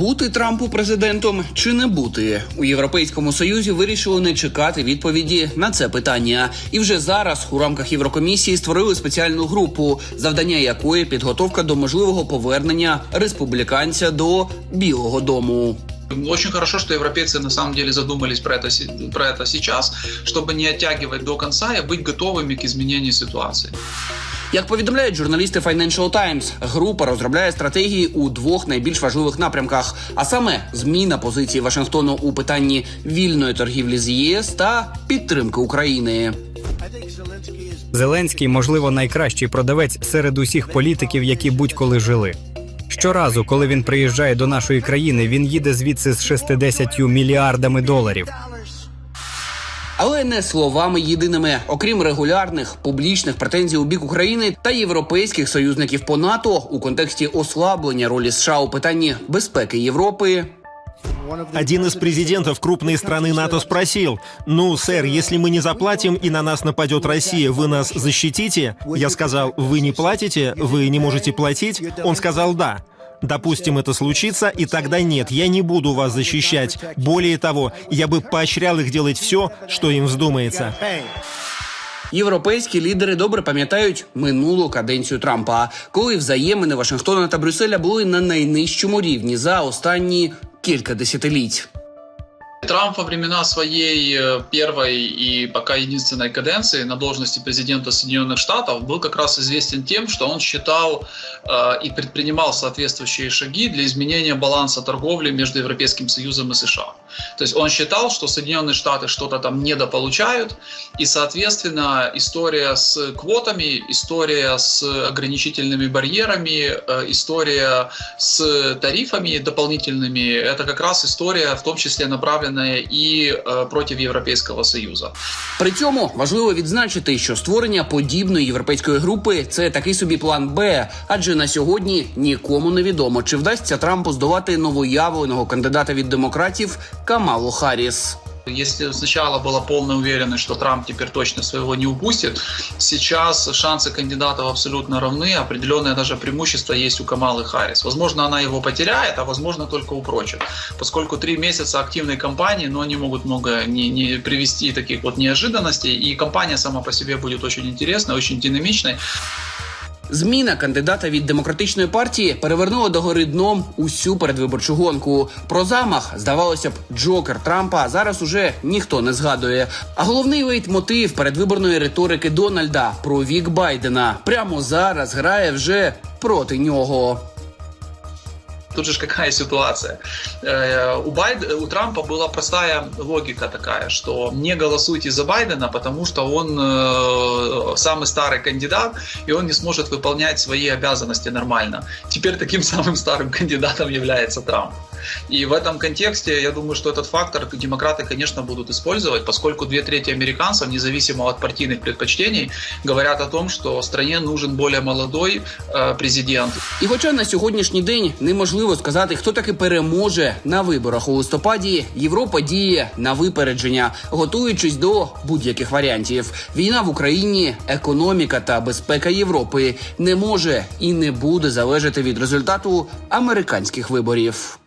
бути Трампу президентом чи не бути у Європейському Союзі вирішили не чекати відповіді на це питання. І вже зараз у рамках Єврокомісії створили спеціальну групу, завдання якої підготовка до можливого повернення республіканця до Білого Дому. Очень хорошо, что европейцы на самом деле задумались про это, се- про это сейчас, чтобы не оттягивать до конца и быть готовыми к изменению ситуации. Як повідомляють журналісти Financial Times, група розробляє стратегії у двох найбільш важливих напрямках: а саме зміна позиції Вашингтону у питанні вільної торгівлі з ЄС та підтримки України. Зеленський, можливо, найкращий продавець серед усіх політиків, які будь-коли жили. Щоразу, коли він приїжджає до нашої країни, він їде звідси з 60 мільярдами доларів Але не словами єдиними, окрім регулярних публічних претензій у бік України та європейських союзників по НАТО у контексті ослаблення ролі США у питанні безпеки Європи. Один из президентов крупной страны НАТО спросил, «Ну, сэр, если мы не заплатим и на нас нападет Россия, вы нас защитите?» Я сказал, «Вы не платите? Вы не можете платить?» Он сказал, «Да». Допустим, это случится, и тогда нет, я не буду вас защищать. Более того, я бы поощрял их делать все, что им вздумается. Європейські лідери добре пам'ятають минулу каденцію Трампа, коли взаємини Вашингтона та Брюсселя були на найнижчому рівні за останні кілька десятиліть. Трамп во времена своей э, первой и пока единственной каденции на должности президента Соединенных Штатов был как раз известен тем, что он считал э, и предпринимал соответствующие шаги для изменения баланса торговли между Европейским Союзом и США. То есть он считал, что Соединенные Штаты что-то там недополучают, и, соответственно, история с квотами, история с ограничительными барьерами, э, история с тарифами дополнительными, это как раз история, в том числе направленная и э, против Европейского Союза. При цьому важливо відзначити, що створення подібної європейської групи це такий собі план Б, адже на сьогодні нікому не відомо, чи вдасться Трампу здолати новоявленого кандидата від демократів Камалу Харріс. Если сначала была полная уверенность, что Трамп теперь точно своего не упустит, сейчас шансы кандидатов абсолютно равны, определенное даже преимущество есть у Камалы Харрис. Возможно, она его потеряет, а возможно только упрочит, поскольку три месяца активной кампании, но они могут много не, не привести таких вот неожиданностей, и кампания сама по себе будет очень интересной, очень динамичной. Зміна кандидата від демократичної партії перевернула догори дном усю передвиборчу гонку. Про замах здавалося б, Джокер Трампа зараз уже ніхто не згадує. А головний лейтмотив передвиборної риторики Дональда про вік Байдена прямо зараз грає вже проти нього. Тут же ж какая ситуация. Э, У, Байд... у Трампа была простая логика такая, что не голосуйте за Байдена, потому что он э, самый старый кандидат, и он не сможет выполнять свои обязанности нормально. Теперь таким самым старым кандидатом является Трамп. И в этом контексте я думаю, что этот фактор демократы, конечно, будут использовать, поскольку две трети американцев, независимо от партийных предпочтений, говорят о том, что стране нужен более молодой э, президент. І хоча на сьогоднішній день неможливо сказати, хто таки переможе на виборах у листопаді. Європа діє на випередження, готуючись до будь-яких варіантів. Війна в Україні, економіка та безпека Європи не може і не буде залежати від результату американських виборів.